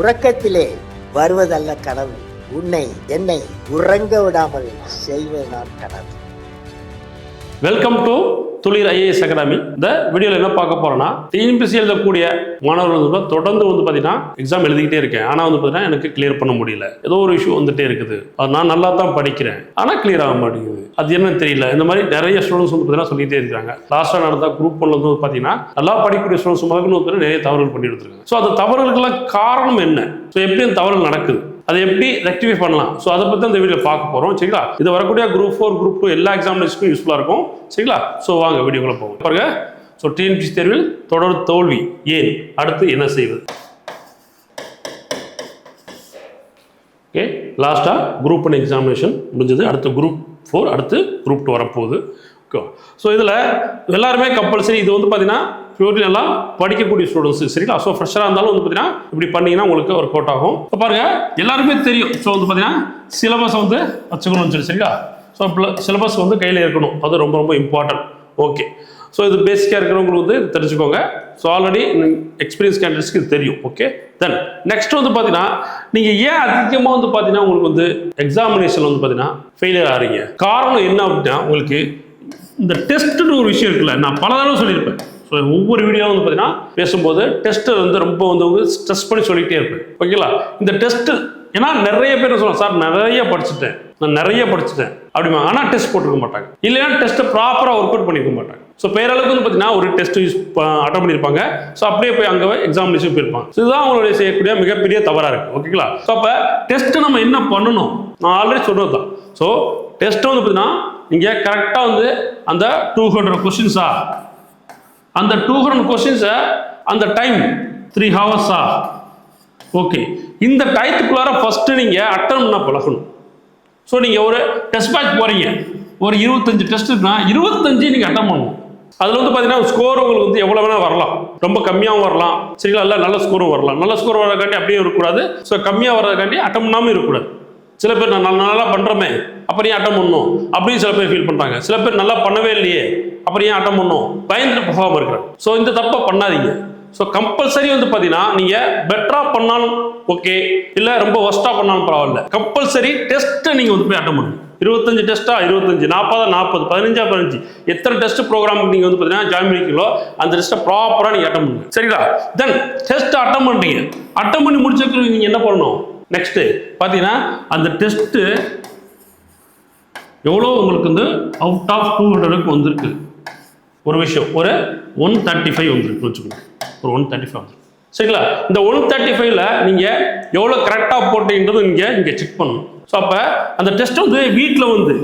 உறக்கத்திலே வருவதல்ல கனவு. உன்னை என்னை உறங்க விடாமல் செய்வதுதான் கனவு. Welcome to Thulir IAS academy இந்த வீடியோவில் என்ன பார்க்க போறோம்னா டிஎன்பிசி எழுதக்கூடிய மாணவர்கள் வந்து தொடர்ந்து வந்து பார்த்தீங்கன்னா எக்ஸாம் எழுதிக்கிட்டே இருக்கேன். ஆனால் வந்து பார்த்தீங்கன்னா எனக்கு கிளியர் பண்ண முடியல. ஏதோ ஒரு இஷ்யூ வந்துட்டே இருக்குது. அது நான் நல்லா தான் படிக்கிறேன். ஆனால் கிளியர் ஆக மாட்டேங்குது. அது என்னன்னு தெரியல. இந்த மாதிரி நிறைய ஸ்டூடெண்ட்ஸ் வந்து பார்த்தீங்கன்னா சொல்லிட்டே இருக்காங்க லாஸ்ட்டாக நடந்த குரூப் ஒன்ல வந்து பார்த்தீங்கன்னா நல்லா படிக்கக்கூடிய ஸ்டூடெண்ட்ஸ் முதல்ல வந்து பார்த்தீங்கன்னா நிறைய தவறுகள் பண்ணி எடுத்துருக்காங்க ஸோ அந்த தவறுகளுக்கெல்லாம் காரணம் என்ன? ஸோ எப்படி அந்த தவறுகள் நடக்குது. அதை எப்படி ரெக்டிஃபை பண்ணலாம்? ஸோ அதை பற்றி அந்த வீடியோ பார்க்க போகிறோம் சரிங்களா? இது வரக்கூடிய குரூப் ஃபோர் குரூப் டூ எல்லா எக்ஸாமினேஷனுக்கும் யூஸ்ஃபுல்லாக இருக்கும். சரிங்களா? ஸோ வாங்க வீடியோக்குள்ளே போகும் பாருங்க. ஸோ டிஎன்பிசி தேர்வில் தொடர் தோல்வி ஏன்? அடுத்து என்ன செய்வது? ஓகே லாஸ்ட்டாக குரூப் ஒன் எக்ஸாமினேஷன் முடிஞ்சது. அடுத்து குரூப் ஃபோர் அடுத்து குரூப் டூ வரப்போகுது. ஓகே ஸோ இதில் எல்லாருமே கம்பல்சரி இது வந்து பார்த்தீங்கன்னா பியூர்லி நல்லா படிக்கக்கூடிய ஸ்டூடெண்ட்ஸ் சரிங்களா? ஸோ ஃப்ரெஷ்ஷாக இருந்தாலும் வந்து பார்த்தீங்கன்னா இப்படி பண்ணீங்கன்னா உங்களுக்கு ஒர்க் அவுட் ஆகும். இப்போ பாருங்கள் எல்லாருமே தெரியும். ஸோ வந்து பார்த்தீங்கன்னா சிலபஸ் வந்து வச்சுக்கணும்னு சொல்லி சரிங்களா? ஸோ சிலபஸ் வந்து கையில் இருக்கணும். அது ரொம்ப ரொம்ப இம்பார்ட்டன்ட் ஓகே ஸோ இது பேசிக்காக இருக்கிறவங்களுக்கு வந்து தெரிஞ்சுக்கோங்க. ஸோ ஆல்ரெடி எக்ஸ்பீரியன்ஸ் கேண்டிடேட்ஸ்க்கு இது தெரியும். ஓகே தென் நெக்ஸ்ட் வந்து பார்த்தீங்கன்னா நீங்கள் ஏன் அதிகமாக வந்து பார்த்தீங்கன்னா உங்களுக்கு வந்து எக்ஸாமினேஷன் வந்து பார்த்தீங்கன்னா ஃபெயிலியர் ஆகிறீங்க காரணம் என்ன அப்படின்னா உங்களுக்கு இந்த டெஸ்ட்டுன்னு ஒரு விஷயம் இருக்குல்ல நான் பல தடவை சொல்லியிருப்பேன். ஸோ ஒவ்வொரு வீடியோ வந்து பார்த்தீங்கன்னா பேசும்போது டெஸ்ட்டு வந்து ரொம்ப வந்து ஸ்ட்ரெஸ் பண்ணி சொல்லிகிட்டே இருப்பேன். ஓகேங்களா? இந்த டெஸ்ட்டு ஏன்னா நிறைய பேர் சொல்லுவாங்க சார் நிறைய படிச்சுட்டேன். நான் நிறைய படிச்சுட்டேன். அப்படிமா ஆனால் டெஸ்ட் போட்டிருக்க மாட்டாங்க. இல்லைன்னா டெஸ்ட்டை ப்ராப்பராக ஒர்க் அவுட் பண்ணியிருக்க மாட்டாங்க. ஸோ பேரளவுக்கு வந்து பார்த்தீங்கன்னா ஒரு டெஸ்ட் யூஸ் அட்டன் பண்ணியிருப்பாங்க ஸோ அப்படியே போய் அங்கே எக்ஸாமினேஷன் போயிருப்பாங்க. ஸோ இதுதான் அவங்களுடைய செய்யக்கூடிய மிகப்பெரிய தவறாக இருக்குது ஓகேங்களா? ஸோ அப்போ டெஸ்ட்டு நம்ம என்ன பண்ணணும்? நான் ஆல்ரெடி சொல்கிறது தான் ஸோ டெஸ்ட்டு வந்து பார்த்தீங்கன்னா நீங்கள் கரெக்டாக வந்து அந்த டூ ஹண்ட்ரட் கொஸ்டின்ஸா அந்த டூ ஹண்ட்ரட் கொஸ்டின்ஸை அந்த டைம் த்ரீ ஹவர்ஸா ஓகே இந்த டயத்துக்குள்ளார ஃபஸ்ட்டு நீங்கள் அட்டன் பண்ண பழகணும். ஸோ நீங்கள் ஒரு டெஸ்ட் பேட்ச் போகிறீங்க ஒரு இருபத்தஞ்சு டெஸ்ட் இருக்குன்னா இருபத்தஞ்சு நீங்கள் அட்டன் பண்ணணும். அதில் வந்து பார்த்தீங்கன்னா ஸ்கோர் உங்களுக்கு வந்து எவ்வளோ வேணால் வரலாம். ரொம்ப கம்மியாகவும் வரலாம். சரிங்களா? இல்லை நல்ல ஸ்கோரும் வரலாம். நல்ல ஸ்கோர் வரக்காண்டி அப்படியே இருக்கக்கூடாது. ஸோ கம்மியாக வரதுக்காண்டி அட்டன் பண்ணாமல் இருக்கக்கூடாது. சில பேர் நான் நல்லா பண்ணுறமே பண்ணுறோமே அப்புறம் அட்டம் பண்ணணும். அப்படின்னு சில பேர் ஃபீல் பண்ணுறாங்க சில பேர் நல்லா பண்ணவே இல்லையே. அப்புறம் ஏன் அட்டம் பண்ணணும் பயந்துட்டு போகாமல் இருக்கிறாங்க ஸோ இந்த தப்பை பண்ணாதீங்க. ஸோ கம்பல்சரி வந்து பார்த்தீங்கன்னா நீங்கள் பெட்டராக பண்ணாலும் ஓகே இல்லை ரொம்ப ஒஸ்ட்டாக பண்ணாலும் பரவாயில்ல. கம்பல்சரி டெஸ்ட்டை நீங்கள் வந்து போய் அட்டம் பண்ணுங்க. இருபத்தஞ்சு டெஸ்ட்டா இருபத்தஞ்சு நாற்பதா நாற்பது பதினஞ்சா பதினஞ்சு. எத்தனை டெஸ்ட் ப்ரோக்ராமுக்கு நீங்கள் வந்து பார்த்தீங்கன்னா ஜாயின் பண்ணிக்கிறீங்களோ அந்த டெஸ்ட்டை ப்ராப்பராக நீங்கள் அட்டம் பண்ணுங்க. சரிங்களா? தென் டெஸ்ட் அட்டம் பண்ணுறீங்க அட்டம் பண்ணி முடிச்சதுக்கு நீங்கள் என்ன பண்ணணும்? நெக்ஸ்ட்டு பார்த்தீங்கன்னா அந்த டெஸ்ட்டு எவ்வளோ உங்களுக்கு வந்து அவுட் ஆஃப் டூ ஹண்ட்ரடுக்கு வந்திருக்கு. ஒரு விஷயம் ஒரு ஒன் தேர்ட்டி ஃபைவ் வந்துருக்கு வச்சுக்கோங்க ஒரு ஒன் தேர்ட்டி ஃபைவ் வந்துருக்கு சரிங்களா? இந்த ஒன் தேர்ட்டி ஃபைவ்ல நீங்கள் எவ்வளோ கரெக்டாக போட்டீங்கன்றது நீங்கள் இங்கே செக் பண்ணணும். ஸோ அப்போ அந்த டெஸ்ட் வந்து வீட்டில் வந்து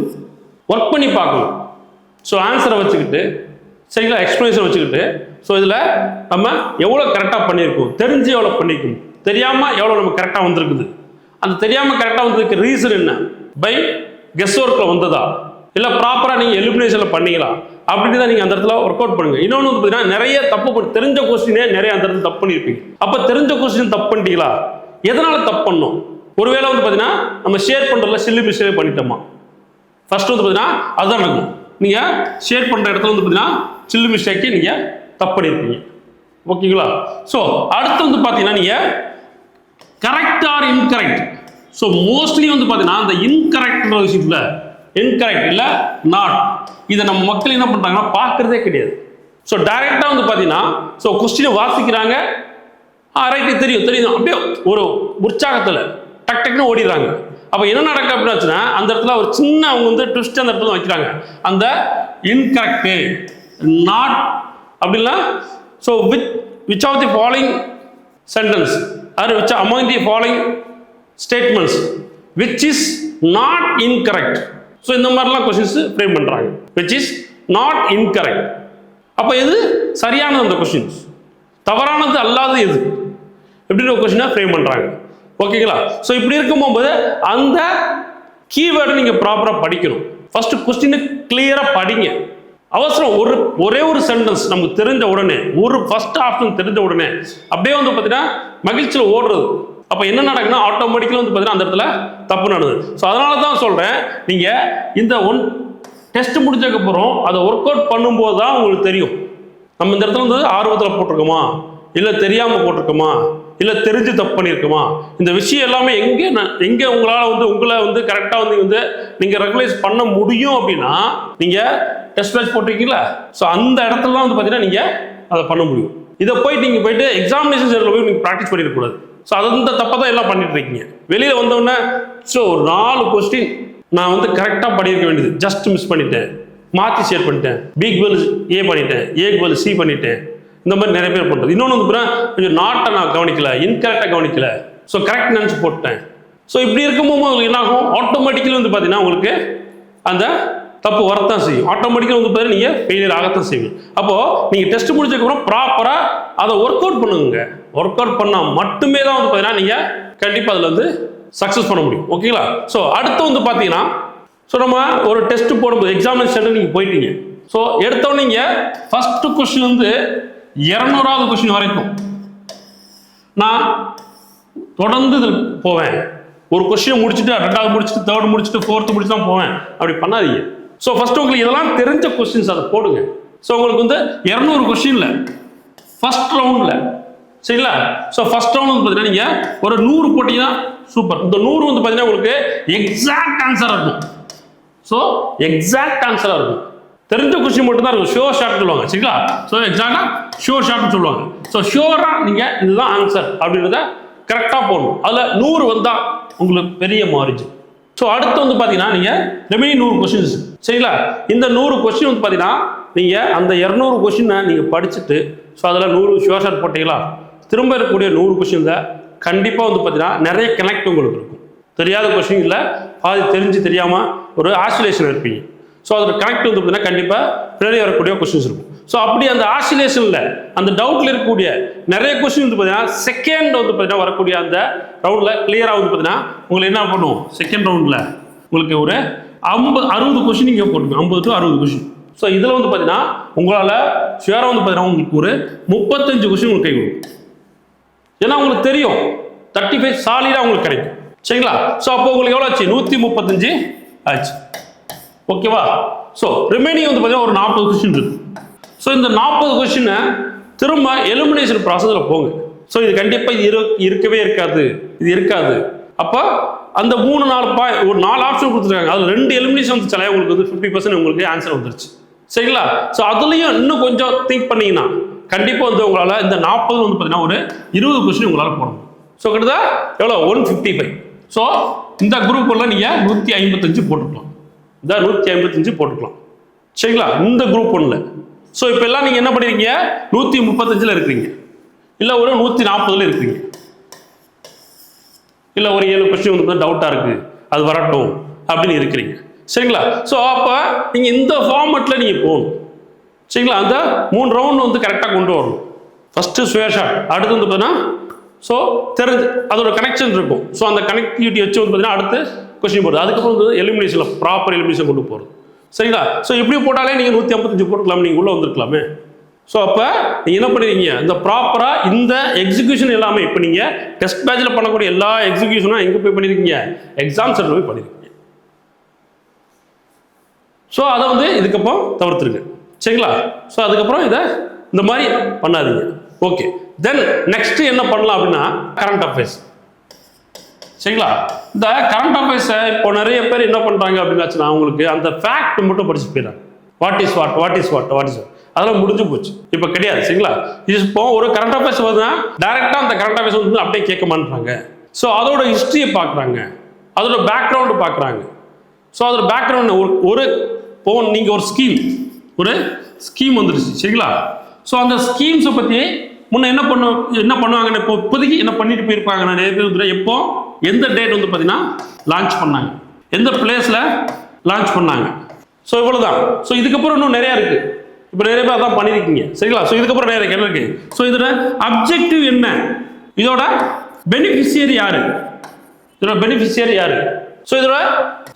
ஒர்க் பண்ணி பார்க்கணும். ஸோ ஆன்சரை வச்சுக்கிட்டு சரிங்களா? எக்ஸ்ப்ளனேஷன் வச்சுக்கிட்டு ஸோ இதில் நம்ம எவ்வளோ கரெக்டாக பண்ணியிருக்கோம்? தெரிஞ்சு எவ்வளோ பண்ணியிருக்கோம்? தெரியாமல் எவ்வளோ நம்ம கரெக்டாக வந்திருக்குது? அந்த தெரியாமல் கரெக்டாக வந்ததுக்கு ரீசன் என்ன? பை கெஸ் ஒர்க்கில் வந்ததா? இல்லை ப்ராப்பராக நீங்கள் எலிமினேஷனில் பண்ணீங்களா? அப்படின்னு தான் நீங்கள் அந்த இடத்துல ஒர்க் அவுட் பண்ணுங்க. இன்னொன்று வந்து பார்த்தீங்கன்னா நிறைய தப்பு பண்ணி தெரிஞ்ச கொஸ்டினே நிறைய அந்த இடத்துல தப்பு பண்ணியிருப்பீங்க அப்போ தெரிஞ்ச கொஸ்டின் தப்பு பண்ணிட்டீங்களா? எதனால் தப்பு பண்ணோம்? ஒருவேளை வந்து பார்த்தீங்கன்னா நம்ம ஷேர் பண்ணுறதுல சில்லு மிஸ்டேக் பண்ணிட்டோமா? ஃபர்ஸ்ட் வந்து பார்த்தீங்கன்னா அதுதான் நடக்கும். நீங்கள் ஷேர் பண்ணுற இடத்துல வந்து பார்த்தீங்கன்னா சில்லு மிஸ்டேக்கே நீங்கள் தப்பு பண்ணியிருப்பீங்க ஓகேங்களா? ஸோ அடுத்து வந்து பார்த்தீங்கன்னா நீங்கள் correct or incorrect so mostly வந்து பார்த்தீங்கன்னா அந்த இன்கரெக்ட்ன்ற விஷயத்தில் இன்கரெக்ட் இல்லை நாட் இதை நம்ம மக்கள் என்ன பண்ணுறாங்கன்னா பார்க்குறதே கிடையாது. ஸோ டைரெக்டாக வந்து பார்த்தீங்கன்னா ஸோ கொஸ்டினை வாசிக்கிறாங்க. ரைட்டு தெரியும் தெரியும். அப்படியே ஒரு உற்சாகத்தில் டக் டக்குன்னு ஓடிடுறாங்க. அப்போ என்ன நடக்க அப்படின்னு அந்த இடத்துல ஒரு சின்ன அவங்க வந்து ட்விஸ்ட் அந்த இடத்துல வைக்கிறாங்க. அந்த இன்கரெக்டு நாட் அப்படின்னா so with which of the following sentence அது which among the following statements which is not incorrect so இந்த மாதிரிலாம் கொஷின்ஸ் ஃப்ரேம் பண்ணுறாங்க விச் இஸ் நாட் இன்கரெக்ட் அப்போ எது? சரியானது அந்த கொஷின்ஸ் தவறானது அல்லாத எது? எப்படின்னு ஒரு கொஷினாக ஃப்ரேம் பண்ணுறாங்க ஓகேங்களா ஸோ இப்படி இருக்கும்போது அந்த கீவேர்டை நீங்கள் ப்ராப்பராக படிக்கணும். ஃபஸ்ட்டு கொஸ்டினை கிளியராக படிங்க. அவசரம் ஒரு ஒரே ஒரு சென்டென்ஸ் நமக்கு தெரிஞ்ச உடனே ஒரு ஃபர்ஸ்ட் ஆப்ஷன் தெரிஞ்ச உடனே அப்படியே வந்து பார்த்தீங்கன்னா மகிழ்ச்சியில் ஓடுறது. அப்போ என்ன நடக்குன்னா ஆட்டோமேட்டிக்கலாக வந்து பார்த்தீங்கன்னா அந்த இடத்துல தப்பு நடந்தது. ஸோ அதனால தான் சொல்கிறேன் நீங்கள் இந்த ஒன் டெஸ்ட் முடிஞ்சதுக்கப்புறம் அதை ஒர்க் அவுட் பண்ணும்போது தான் உங்களுக்கு தெரியும். நம்ம இந்த இடத்துல வந்து ஆர்வத்தில் போட்டிருக்கோமா? இல்லை தெரியாமல் போட்டிருக்கோமா? இல்லை தெரிஞ்சு தப்பு பண்ணியிருக்குமா? இந்த விஷயம் எல்லாமே எங்கே நான் எங்கே உங்களால் வந்து உங்களை வந்து கரெக்டாக வந்து வந்து நீங்கள் ரெகுலைஸ் பண்ண முடியும் அப்படின்னா நீங்கள் டெஸ்ட் மேட்ச் போட்டிருக்கீங்களா? ஸோ அந்த இடத்துல தான் வந்து பார்த்தீங்கன்னா நீங்கள் அதை பண்ண முடியும். இதை போய் நீங்கள் போயிட்டு எக்ஸாமினேஷன் சென்டரில் போய் நீங்கள் ப்ராக்டிஸ் பண்ணிடக்கூடாது. ஸோ அந்த தப்பை தான் எல்லாம் பண்ணிட்டு இருக்கீங்க வெளியில் வந்தோடனே ஸோ ஒரு நாலு கொஸ்டின் நான் வந்து கரெக்டாக பண்ணியிருக்க வேண்டியது. ஜஸ்ட் மிஸ் பண்ணிட்டேன். மாற்றி ஷேர் பண்ணிட்டேன். பிக் வெல் ஏ பண்ணிட்டேன். ஏ வெல் சி பண்ணிட்டேன். இந்த மாதிரி நிறைய பேர் பண்ணுறது இன்னொன்று வந்து கொஞ்சம் நாட்டை நான் கவனிக்கல இன்கரெக்டாக கவனிக்கல. ஸோ கரெக்ட் நினச்சி போட்டேன். ஸோ இப்படி இருக்கும்போது உங்களுக்கு என்ன ஆகும்? ஆட்டோமேட்டிக்கலி வந்து பார்த்தீங்கன்னா உங்களுக்கு அந்த தப்பு வரத்தான் செய்யும். ஆட்டோமேட்டிக்காக வந்து பார்த்தீங்கன்னா நீங்கள் ஃபெயிலியர் ஆகத்தான் செய்வீங்க. அப்போது நீங்கள் டெஸ்ட் முடிச்சதுக்கப்புறம் ப்ராப்பராக அதை ஒர்க் அவுட் பண்ணுங்க. ஒர்க் அவுட் பண்ணால் மட்டுமே தான் வந்து பார்த்தீங்கன்னா நீங்கள் கண்டிப்பாக அதில் வந்து சக்ஸஸ் பண்ண முடியும். ஓகேங்களா ஸோ அடுத்து வந்து பார்த்தீங்கன்னா ஸோ நம்ம ஒரு டெஸ்ட் போடும்போது எக்ஸாமினேஷன் சென்டர் நீங்கள் போயிட்டீங்க. ஸோ எடுத்தவொடனே நீங்கள் ஃபஸ்ட்டு கொஸ்டின் வந்து இரநூறாவது கொஸ்டின் வரைக்கும். நான் தொடர்ந்து இதில் போவேன். ஒரு கொஸ்டினை முடிச்சுட்டு ரெண்டாவது முடிச்சுட்டு தேர்ட் முடிச்சுட்டு ஃபோர்த்து முடிச்சு தான் போவேன். அப்படி பண்ணாதீங்க. ஸோ ஃபஸ்ட்டு உங்களுக்கு இதெல்லாம் தெரிஞ்ச கொஸ்டின்ஸ் அதை போடுங்க. ஸோ உங்களுக்கு வந்து இரநூறு கொஸ்டினில் ஃபஸ்ட் ரவுண்டில் சரிங்களா? ஸோ ஃபர்ஸ்ட் ரவுண்ட் வந்து பார்த்தீங்கன்னா நீங்கள் ஒரு நூறு போட்டிங்கன்னா சூப்பர் இந்த நூறு வந்து பார்த்தீங்கன்னா உங்களுக்கு எக்ஸாக்ட் ஆன்சராக இருக்கும். ஸோ எக்ஸாக்ட் ஆன்சராக இருக்கும். தெரிஞ்ச கொஸ்டின் மட்டும்தான் இருக்கும். ஷோர் ஷார்ட் சொல்லுவாங்க. சரிங்களா? ஸோ எக்ஸாக்டாக ஷோர் ஷார்ட்னு சொல்லுவாங்க. ஸோ ஷோராக நீங்கள் இதுதான் ஆன்சர் அப்படின்றத கரெக்டாக போடணும். அதில் நூறு வந்தால் உங்களுக்கு பெரிய மார்ஜின் ஸோ அடுத்து வந்து பார்த்தீங்கன்னா நீங்கள் ரெமெனி நூறு கொஸ்டின்ஸ் சரிங்களா? இந்த நூறு கொஸ்டின் வந்து பார்த்தீங்கன்னா நீங்கள் அந்த இரநூறு கொஸ்டினை நீங்கள் படிச்சுட்டு ஸோ அதில் நூறு ஷோர் ஷார்ட் போட்டீங்களா? திரும்ப இருக்கக்கூடிய நூறு கொஸ்டினில் கண்டிப்பாக வந்து பார்த்தீங்கன்னா நிறைய கனெக்ட் உங்களுக்கு இருக்கும். தெரியாத கொஸ்டினில் பாதி தெரிஞ்சு தெரியாமல் ஒரு ஆசிலேஷன் இருப்பீங்க. ஸோ அதோட கனெக்ட் வந்து பார்த்தீங்கன்னா கண்டிப்பாக பின்னாடி வரக்கூடிய கொஸ்டின்ஸ் இருக்கும். ஸோ அப்படி அந்த ஆசிலேஷனில் அந்த டவுட்டில் இருக்கக்கூடிய நிறைய கொஸ்டின் வந்து பார்த்தீங்கன்னா செகண்ட் வந்து பார்த்தீங்கன்னா வரக்கூடிய அந்த ரவுண்டில் கிளியராக வந்து பார்த்தீங்கன்னா உங்களை என்ன பண்ணுவோம்? செகண்ட் ரவுண்டில் உங்களுக்கு ஒரு ஐம்பது அறுபது கொஸ்டின் நீங்கள் போட்டுங்க ஐம்பது டு அறுபது கொஸ்டின் ஸோ இதில் வந்து பார்த்தீங்கன்னா உங்களால் ஷுவராக வந்து பார்த்தீங்கன்னா உங்களுக்கு ஒரு முப்பத்தஞ்சு கொஸ்டின் உங்களுக்கு கை கொடுக்கும். ஏன்னா உங்களுக்கு தெரியும். தேர்ட்டி ஃபைவ் சாலிடாக உங்களுக்கு கிடைக்கும். சரிங்களா? ஸோ அப்போ உங்களுக்கு எவ்வளோ ஆச்சு? நூற்றி முப்பத்தஞ்சு ஆச்சு. ஓகேவா ஸோ ரிமைனிங் வந்து பார்த்தீங்கன்னா ஒரு நாற்பது கொஸ்டின் இருக்கு. ஸோ இந்த நாற்பது கொஸ்டினை திரும்ப எலிமினேஷன் ப்ராசஸில் போங்க. ஸோ இது கண்டிப்பாக இது இரு இருக்கவே இருக்காது. இது இருக்காது. அப்போ அந்த மூணு நாலு பாய் ஒரு நாலு ஆப்ஷன் கொடுத்துருக்காங்க. அதில் ரெண்டு எலிமினேஷன் வந்துச்சாலே உங்களுக்கு வந்து ஃபிஃப்டி பர்சன்ட் உங்களுக்கு ஆன்சர் வந்துருச்சு. சரிங்களா? ஸோ அதுலேயும் இன்னும் கொஞ்சம் திங்க் பண்ணிங்கன்னா கண்டிப்பாக வந்து உங்களால் இந்த நாற்பது வந்து பார்த்தீங்கன்னா ஒரு இருபது கொஸ்டின் உங்களால் போடணும் ஸோ கிட்டத்தட்ட எவ்வளோ ஒன் ஃபிஃப்டி ஃபைவ் ஸோ இந்த குரூப் நீங்கள் நூற்றி ஐம்பத்தஞ்சு போட்டுக்கலாம். இந்த நூற்றி ஐம்பத்தஞ்சு போட்டுக்கலாம். சரிங்களா? இந்த குரூப் ஒன்றில் ஸோ இப்போ எல்லாம் நீங்கள் என்ன பண்ணுறீங்க நூற்றி முப்பத்தஞ்சில் இருக்கிறீங்க. இல்லை ஒரு நூற்றி நாற்பதுல இருக்கிறீங்க. இல்லை ஒரு ஏழு கொஸ்டின் வந்து டவுட்டாக இருக்குது அது வரட்டும் அப்படின்னு இருக்கிறீங்க. சரிங்களா? ஸோ அப்போ நீங்கள் இந்த ஃபார்மெட்டில் நீங்கள் போகணும். சரிங்களா? அந்த மூணு ரவுண்ட் வந்து கரெக்டாக கொண்டு வரணும். ஃபஸ்ட்டு சுவேஷா அடுத்து வந்து பார்த்தீங்கன்னா ஸோ தெரிஞ்சு அதோட கனெக்ஷன் இருக்கும். ஸோ அந்த கனெக்டிவிட்டி வச்சு வந்து பார்த்தீங்கன்னா அடுத்து கொஸ்டின் போடுறது அதுக்கப்புறம் வந்து எலிமினேஷனில் ப்ராப்பர் எலிமினேஷன் கொண்டு போகிறது சரிங்களா? ஸோ இப்படி போட்டாலே நீங்கள் நூற்றி ஐம்பத்தஞ்சு போட்டுக்கலாம் நீங்கள் உள்ளே வந்திருக்கலாமே. ஸோ அப்போ நீங்கள் என்ன பண்ணிருக்கீங்க? இந்த ப்ராப்பராக இந்த எக்ஸிக்யூஷன் எல்லாமே இப்போ நீங்கள் டெஸ்ட் பேட்சில் பண்ணக்கூடிய எல்லா எக்ஸிக்யூஷனும் எங்கே போய் பண்ணியிருக்கீங்க எக்ஸாம் சென்டர் போய் பண்ணியிருக்கீங்க ஸோ அதை வந்து இதுக்கப்புறம் தவிர்த்துருங்க. சரிங்களா? ஸோ அதுக்கப்புறம் இதை இந்த மாதிரி பண்ணாதீங்க. ஓகே தென் நெக்ஸ்ட் என்ன பண்ணலாம் அப்படின்னா கரண்ட் அஃபேர்ஸ் சரிங்களா? இந்த கரண்ட் அஃபேர்ஸை இப்போ நிறைய பேர் என்ன பண்ணுறாங்க அப்படின்னாச்சுன்னா அவங்களுக்கு அந்த ஃபேக்ட் மட்டும் படிச்சு போயிடறாங்க. What is what what is what what is what அதெல்லாம் முடிஞ்சு போச்சு. இப்போ கிடையாது சரிங்களா? இது இப்போ ஒரு கரண்ட் அஃபேர்ஸ் வருதுன்னா டேரெக்டாக அந்த கரண்ட் அஃபேர்ஸ் வந்து அப்படியே கேட்க மாட்டாங்க ஸோ அதோட ஹிஸ்ட்ரியை பார்க்குறாங்க. அதோட பேக்ரவுண்டு பார்க்குறாங்க. ஸோ அதோட பேக்ரவுண்ட் ஒரு ஒரு இப்போ நீங்கள் ஒரு ஸ்கீம் ஒரு ஸ்கீம் வந்துருச்சு சரிங்களா? ஸோ அந்த ஸ்கீம்ஸை பற்றி முன்ன என்ன பண்ண என்ன பண்ணுவாங்கன்னு இப்போ இப்போதைக்கு என்ன பண்ணிட்டு போயிருப்பாங்க நிறைய பேர் வந்து எப்போ எந்த டேட் வந்து பார்த்தீங்கன்னா லான்ச் பண்ணாங்க. எந்த பிளேஸில் லான்ச் பண்ணாங்க. ஸோ இவ்வளோதான் ஸோ இதுக்கப்புறம் இன்னும் நிறையா இருக்குது இப்போ நிறைய பேர் அதான் பண்ணியிருக்கீங்க சரிங்களா? ஸோ இதுக்கப்புறம் நிறைய என்ன இருக்குது ஸோ இதோட அப்ஜெக்டிவ் என்ன? இதோட பெனிஃபிஷியரி யாரு? இதோட பெனிஃபிஷியரி யாரு? ஸோ இதோட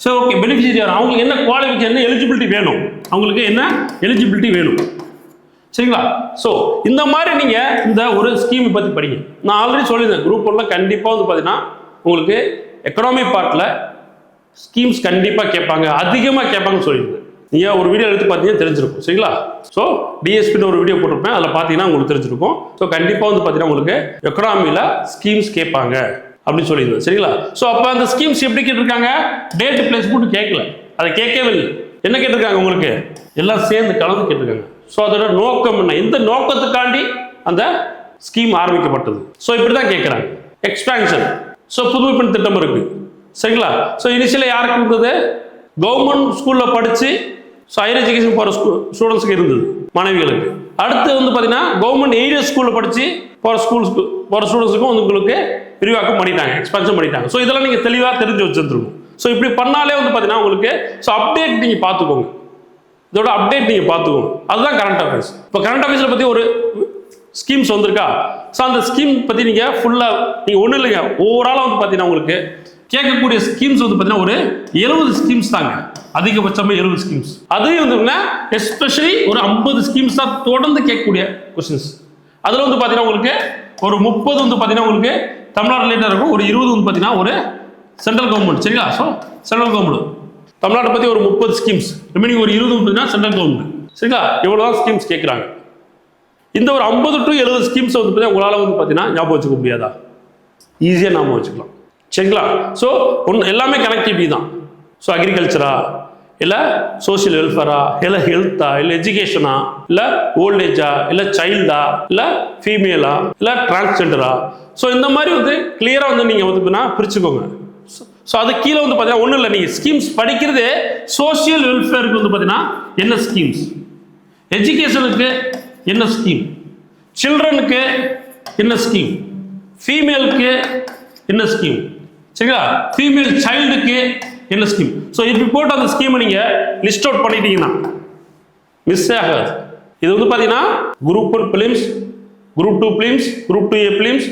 சரி ஓகே பெனிஃபிஷியரி யார்? அவங்களுக்கு என்ன குவாலிஃபிகேஷன் என்ன எலிஜிபிலிட்டி வேணும்? அவங்களுக்கு என்ன? எலிஜிபிலிட்டி வேணும். சரிங்களா? ஸோ இந்த மாதிரி நீங்கள் இந்த ஒரு ஸ்கீம் பற்றி படிங்க. நான் ஆல்ரெடி சொல்லியிருந்தேன் குரூப் ஒன்றில் கண்டிப்பாக வந்து பார்த்தீங்கன்னா உங்களுக்கு எக்கனாமி பார்ட்டில் ஸ்கீம்ஸ் கண்டிப்பாக கேட்பாங்க அதிகமாக கேட்பாங்கன்னு சொல்லியிருந்தேன். நீங்கள் ஒரு வீடியோ எடுத்து பார்த்தீங்கன்னா தெரிஞ்சிருக்கும் சரிங்களா? ஸோ டிஎஸ்பின்னு ஒரு வீடியோ போட்டிருப்பேன் அதில் பார்த்தீங்கன்னா உங்களுக்கு தெரிஞ்சிருக்கும். ஸோ கண்டிப்பாக வந்து பார்த்தீங்கன்னா உங்களுக்கு எக்கனாமியில் ஸ்கீம்ஸ் கேட்பாங்க அப்படின்னு சொல்லியிருந்தேன் சரிங்களா? ஸோ அப்போ அந்த ஸ்கீம்ஸ் எப்படி கேட்டிருக்காங்க? டேட் பிளேஸ் மட்டும் கேட்கல. அதை கேட்கவே இல்லை. என்ன கேட்டிருக்காங்க உங்களுக்கு? எல்லாம் சேர்ந்து கலந்து கேட்டிருக்காங்க. ஸோ அதோட நோக்கம் என்ன? எந்த நோக்கத்துக்காண்டி அந்த ஸ்கீம் ஆரம்பிக்கப்பட்டது. ஸோ இப்படி தான் கேட்குறாங்க. எக்ஸ்பேன்ஷன் ஸோ புதுமைப்பெண் திட்டம் இருக்குது சரிங்களா? ஸோ இனிஷியலாக யாருக்கு இருந்தது கவர்மெண்ட் ஸ்கூலில் படித்து ஸோ ஹையர் எஜுகேஷன் போகிற ஸ்கூல் ஸ்டூடெண்ட்ஸுக்கு இருந்தது மாணவிகளுக்கு அடுத்து வந்து பார்த்தீங்கன்னா கவர்மெண்ட் ஏரியா ஸ்கூலில் படித்து போகிற ஸ்கூல்ஸ்க்கு போகிற ஸ்டூடெண்ட்ஸுக்கும் வந்து உங்களுக்கு விரிவாக்கம் பண்ணிட்டாங்க எக்ஸ்பென்ஷன் பண்ணிட்டாங்க. ஸோ இதெல்லாம் நீங்கள் தெளிவாக தெரிஞ்சு வச்சுருந்துருக்கும் ஸோ இப்படி பண்ணாலே வந்து பார்த்தீங்கன்னா உங்களுக்கு ஸோ அப்டேட் நீங்கள் பார்த்துக்கோங்க இதோட அப்டேட் நீங்கள் பார்த்துக்கோங்க அதுதான் கரண்ட் அஃபேர்ஸ் இப்போ கரண்ட் அஃபேர்ஸில் பற்றி ஒரு ஸ்கீம்ஸ் வந்திருக்கா? ஸோ அந்த ஸ்கீம் பற்றி நீங்கள் ஃபுல்லாக நீங்கள் ஒன்றும் இல்லைங்க. ஓவராலாக வந்து பார்த்தீங்கன்னா உங்களுக்கு கேட்கக்கூடிய ஸ்கீம்ஸ் வந்து பார்த்தீங்கன்னா ஒரு எழுபது ஸ்கீம்ஸ் தாங்க. அதிகபட்சமாக எழுபது ஸ்கீம்ஸ் அதையும் வந்து எஸ்பெஷலி ஒரு ஐம்பது ஸ்கீம்ஸ் தான் தொடர்ந்து கேட்கக்கூடிய கொஸ்டின்ஸ் அதில் வந்து பார்த்தீங்கன்னா உங்களுக்கு ஒரு முப்பது வந்து பார்த்தீங்கன்னா உங்களுக்கு தமிழ்நாடு ரிலேட்டட் இருக்கும். ஒரு இருபது வந்து பார்த்தீங்கன்னா ஒரு சென்ட்ரல் கவர்மெண்ட் சரிங்களா? ஸோ சென்ட்ரல் கவர்மெண்ட் தமிழ்நாட்டை பற்றி ஒரு முப்பது ஸ்கீம்ஸ் ரிமைனிங் ஒரு இருபது பார்த்தீங்கன்னா சென்ட்ரல் கவர்மெண்ட் சரிங்களா? எவ்வளோ தான் ஸ்கீம்ஸ் கேட்குறாங்க இந்த ஒரு ஐம்பது டு எழுபது ஸ்கீம்ஸை வந்து பார்த்தீங்கன்னா உங்களால் வந்து பார்த்தீங்கன்னா ஞாபகம் வச்சுக்க முடியாதா? ஈஸியாக ஞாபகம் வச்சுக்கலாம். சரிங்களா? ஸோ ஒன்று எல்லாமே கனெக்டிவிட்டி தான். ஸோ அக்ரிகல்ச்சரா இல்லை சோஷியல் வெல்ஃபேரா இல்லை ஹெல்த்தா இல்லை எஜுகேஷனா இல்லை ஓல்டேஜா இல்லை சைல்டா இல்லை ஃபீமேலா இல்லை டிரான்ஸ்ஜெண்டரா ஸோ இந்த மாதிரி வந்து கிளியராக வந்து நீங்கள் வந்து பார்த்தீங்கன்னா பிரிச்சுக்கோங்க. ஸோ அது கீழே வந்து பார்த்தீங்கன்னா ஒன்றும் இல்லை. நீங்கள் ஸ்கீம்ஸ் படிக்கிறதே சோஷியல் வெல்ஃபேருக்கு வந்து பார்த்தீங்கன்னா என்ன ஸ்கீம்ஸ் எஜுகேஷனுக்கு என்ன ஸ்கீம் சில்ட்ரனுக்கு என்ன ஸ்கீம் ஃபீமேலுக்கு என்ன ஸ்கீம் சரிங்களா? ஃபீமேல் சைல்டுக்கு என்ன ஸ்கீம் ஸோ இப்படி போட்டு அந்த ஸ்கீமை நீங்கள் லிஸ்ட் அவுட் பண்ணிட்டீங்கன்னா மிஸ் ஆகாது. இது வந்து பார்த்தீங்கன்னா group one prelims group two prelims group two A prelims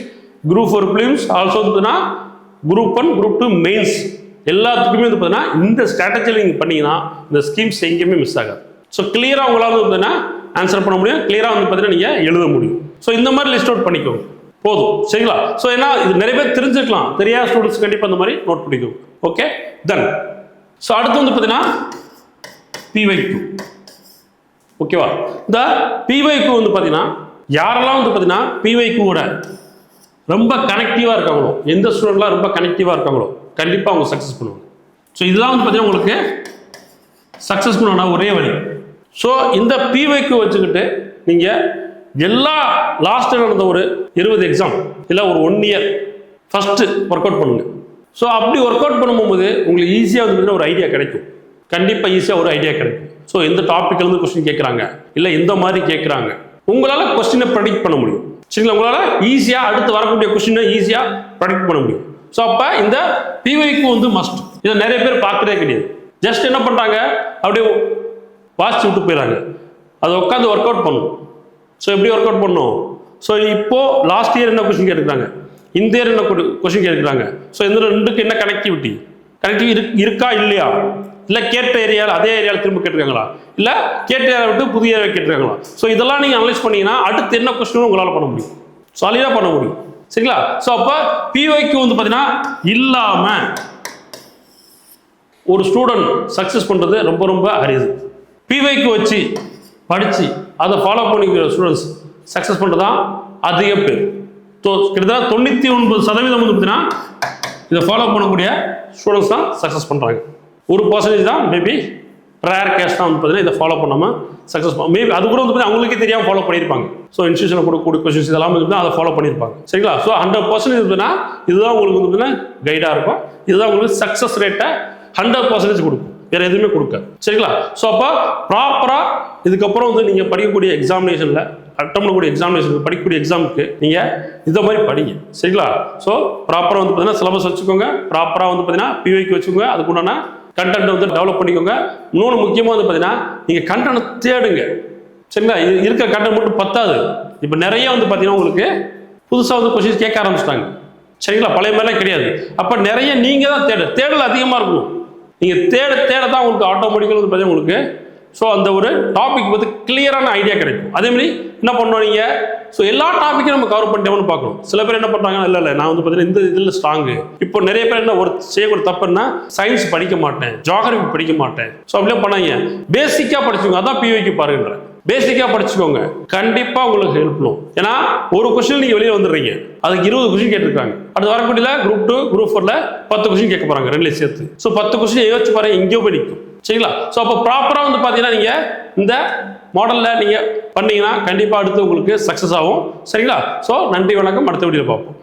group four prelims also பார்த்தீங்கன்னா group one group two mains எல்லாத்துக்குமே வந்து பார்த்தீங்கன்னா இந்த ஸ்ட்ராட்டஜியில் நீங்கள் பண்ணீங்கன்னா இந்த ஸ்கீம்ஸ் எங்கேயுமே மிஸ் ஆகாது. ஸோ கிளியராக உங்களால் வந்து பார்த்தீங்கன்னா ஆன்சர் பண்ண முடியும். கிளியராக வந்து பார்த்தீங்கன்னா நீங்கள் எழுத முடியும். ஸோ இந்த மாதிரி லிஸ்ட் அவுட் பண்ணிக்கோங்க. போதும். சரிங்களா? ஸோ ஏன்னா இது நிறைய பேர் தெரிஞ்சுக்கலாம். தெரியாத ஸ்டூடெண்ட்ஸ் கண்டிப்பாக இந்த மாதிரி நோட் பண்ணிக்கோங்க. ஓகே தென் ஸோ அடுத்து வந்து பார்த்தீங்கன்னா பிவை டூ ஓகேவா இந்த பிவைக்கு வந்து பார்த்தீங்கன்னா யாரெல்லாம் வந்து பார்த்தீங்கன்னா பிவைக்குவோட ரொம்ப கனெக்டிவாக இருக்காங்களோ எந்த ஸ்டூடெண்ட்லாம் ரொம்ப கனெக்டிவாக இருக்காங்களோ கண்டிப்பாக அவங்க சக்ஸஸ் பண்ணுவாங்க. ஸோ இதெல்லாம் வந்து பார்த்தீங்கன்னா உங்களுக்கு சக்ஸஸ் பண்ணணும்னா ஒரே வழி. ஸோ இந்த பிவைக்கு வச்சுக்கிட்டு நீங்கள் எல்லா லாஸ்ட் நடந்த ஒரு இருபது எக்ஸாம் இல்லை ஒரு one year first work out பண்ணுங்க. ஸோ அப்படி ஒர்க் அவுட் பண்ணும்போது உங்களுக்கு ஈஸியாக வந்து பார்த்தீங்கன்னா ஒரு ஐடியா கிடைக்கும். கண்டிப்பாக ஈஸியாக ஒரு ஐடியா கிடைக்கும். ஸோ எந்த டாப்பிக்லேருந்து கொஸ்டின் கேட்குறாங்க இல்லை எந்த மாதிரி கேட்குறாங்க உங்களால் கொஸ்டினை ப்ரெடிக்ட் பண்ண முடியும். சரிங்களா? உங்களால் ஈஸியாக அடுத்து வரக்கூடிய கொஸ்டினை ஈஸியாக ப்ரொடெக்ட் பண்ண முடியும். ஸோ அப்போ இந்த பிவைக்கு வந்து மஸ்ட் இதை நிறைய பேர் பார்க்கறதே கிடையாது. ஜஸ்ட் என்ன பண்ணுறாங்க அப்படியே வாசிச்சு விட்டு போயிடறாங்க அதை உட்காந்து ஒர்க் அவுட் பண்ணும். ஸோ எப்படி ஒர்க் அவுட் பண்ணும்? ஸோ இப்போது லாஸ்ட் இயர் என்ன கொஸ்டின் கேட்டுக்கிறாங்க இந்த இயர் என்ன கொஸ்டின் கேட்டுக்கிறாங்க ஸோ இந்த ரெண்டுக்கு என்ன கனெக்டிவிட்டி கனெக்டிவிட்டி இருக்கா இல்லையா? இல்லை கேட்ட ஏரியாவில் அதே ஏரியாவில் திரும்ப கேட்டிருக்காங்களா? இல்லை கேட்ட ஏரியாவை விட்டு புதிய ஏரியா கேட்டிருக்காங்களா? ஸோ இதெல்லாம் நீங்கள் அனலைஸ் பண்ணீங்கன்னா அடுத்து என்ன கொஸ்டினும் உங்களால் பண்ண முடியும். சாலிடாக பண்ண முடியும். சரிங்களா? ஸோ அப்போ பிஒய்க்கு வந்து பார்த்தீங்கன்னா இல்லாமல் ஒரு ஸ்டூடெண்ட் சக்ஸஸ் பண்ணுறது ரொம்ப ரொம்ப அரிது. பிவைக்கு வச்சு படித்து அதை ஃபாலோ பண்ணிக்கிற ஸ்டூடெண்ட்ஸ் சக்ஸஸ் பண்ணுறது தான் அதிக பேர். ஸோ கிட்டத்தட்ட தொண்ணூற்றி ஒன்பது சதவீதம் வந்து பார்த்தீங்கன்னா இதை ஃபாலோ பண்ணக்கூடிய ஸ்டூடெண்ட்ஸ் தான் சக்ஸஸ் பண்ணுறாங்க ஒரு பர்சன்டேஜ் தான் மேபி ரேர் கேஸ் தான் வந்து பார்த்தீங்கன்னா இதை ஃபாலோ பண்ணாமல் சக்ஸஸ் மேபி அது கூட வந்து பார்த்தீங்கன்னா அவங்களுக்கே தெரியாமல் ஃபாலோ பண்ணியிருப்பாங்க. ஸோ இன்ஸ்டியூஷனில் கொடுக்கக்கூடிய கொஸ்டின்ஸ் இதெல்லாம் வந்து அதை ஃபாலோ பண்ணியிருப்பாங்க. சரிங்களா? ஸோ ஹண்ட்ரட் பர்சன்டேஜ் இருந்ததுன்னா இதுதான் உங்களுக்கு வந்து பார்த்தீங்கன்னா கைடாக இருக்கும். இதுதான் உங்களுக்கு சக்ஸஸ் ரேட்டை ஹண்ட்ரட் பர்சன்டேஜ் கொடுக்கும். வேறு எதுவுமே கொடுக்காது. சரிங்களா? ஸோ அப்போ ப்ராப்பராக இதுக்கப்புறம் வந்து நீங்கள் படிக்கக்கூடிய எக்ஸாமினேஷனில் அட்டம் பண்ணக்கூடிய எக்ஸாமினேஷன் படிக்கக்கூடிய எக்ஸாமுக்கு நீங்கள் இந்த மாதிரி படிங்க. சரிங்களா? ஸோ ப்ராப்பராக வந்து பார்த்தீங்கன்னா சிலபஸ் வச்சுக்கோங்க. ப்ராப்பராக வந்து பார்த்தீங்கன்னா பிஓக்கு வச்சுக்கோங்க. அதுக்குண்டான கண்டென்ட் வந்து டெவலப் பண்ணிக்கோங்க. இன்னொன்று முக்கியமாக வந்து பார்த்தீங்கன்னா நீங்கள் கண்டனை தேடுங்க. சரிங்களா? இது இருக்கிற கண்டென்ட் மட்டும் பத்தாது. இப்போ நிறைய வந்து பார்த்தீங்கன்னா உங்களுக்கு புதுசாக வந்து கொஸ்டின்ஸ் கேட்க ஆரம்பிச்சிட்டாங்க. சரிங்களா? பழைய மாதிரிலாம் கிடையாது. அப்போ நிறைய நீங்கள் தான் தேட. தேடல் அதிகமாக இருக்கும். நீங்கள் தேட தேட தான் உங்களுக்கு ஆட்டோமேட்டிக்கலாக வந்து பார்த்தீங்கன்னா உங்களுக்கு ஸோ அந்த ஒரு டாபிக் பற்றி கிளியரான ஐடியா கிடைக்கும். அதே மாதிரி என்ன பண்ணணும் நீங்கள் ஸோ எல்லா டாப்பிக்கும் நம்ம கவர் பண்ணிட்டோம்னு பார்க்கணும். சில பேர் என்ன பண்ணுறாங்க இல்லை இல்லை நான் வந்து பார்த்தீங்கன்னா இந்த இதில் ஸ்ட்ராங்கு இப்போ நிறைய பேர் என்ன ஒரு செய்யக்கூடிய தப்புன்னா சயின்ஸ் படிக்க மாட்டேன் ஜாகிரபி படிக்க மாட்டேன். ஸோ அப்படியே பண்ணாங்க பேசிக்காக படிச்சுக்கோங்க. அதான் பிஓக்கு பாருங்கன்றேன் பேசிக்காக படிச்சுக்கோங்க. கண்டிப்பாக உங்களுக்கு ஹெல்ப் பண்ணும் ஏன்னா ஒரு கொஸ்டின் நீங்கள் வெளியே வந்துடுறீங்க. அதுக்கு இருபது கொஸ்டின் கேட்டிருக்காங்க. அடுத்து வரக்கூடிய குரூப் டூ குரூப் ஃபோரில் பத்து கொஸ்டின் கேட்க போகிறாங்க ரெண்டுலையும் சேர்த்து. ஸோ பத்து கொஸ்டின் யோசிச்சு பாருங்க. எங்கேயோ போய் நிற்கும் சரிங்களா? ஸோ அப்போ ப்ராப்பராக வந்து பார்த்தீங்கன்னா நீங்கள் இந்த மாடலில் நீங்கள் பண்ணீங்கன்னா கண்டிப்பாக அடுத்து உங்களுக்கு சக்ஸஸ் ஆகும். சரிங்களா? ஸோ நன்றி வணக்கம். அடுத்த வீடியோ பார்ப்போம்.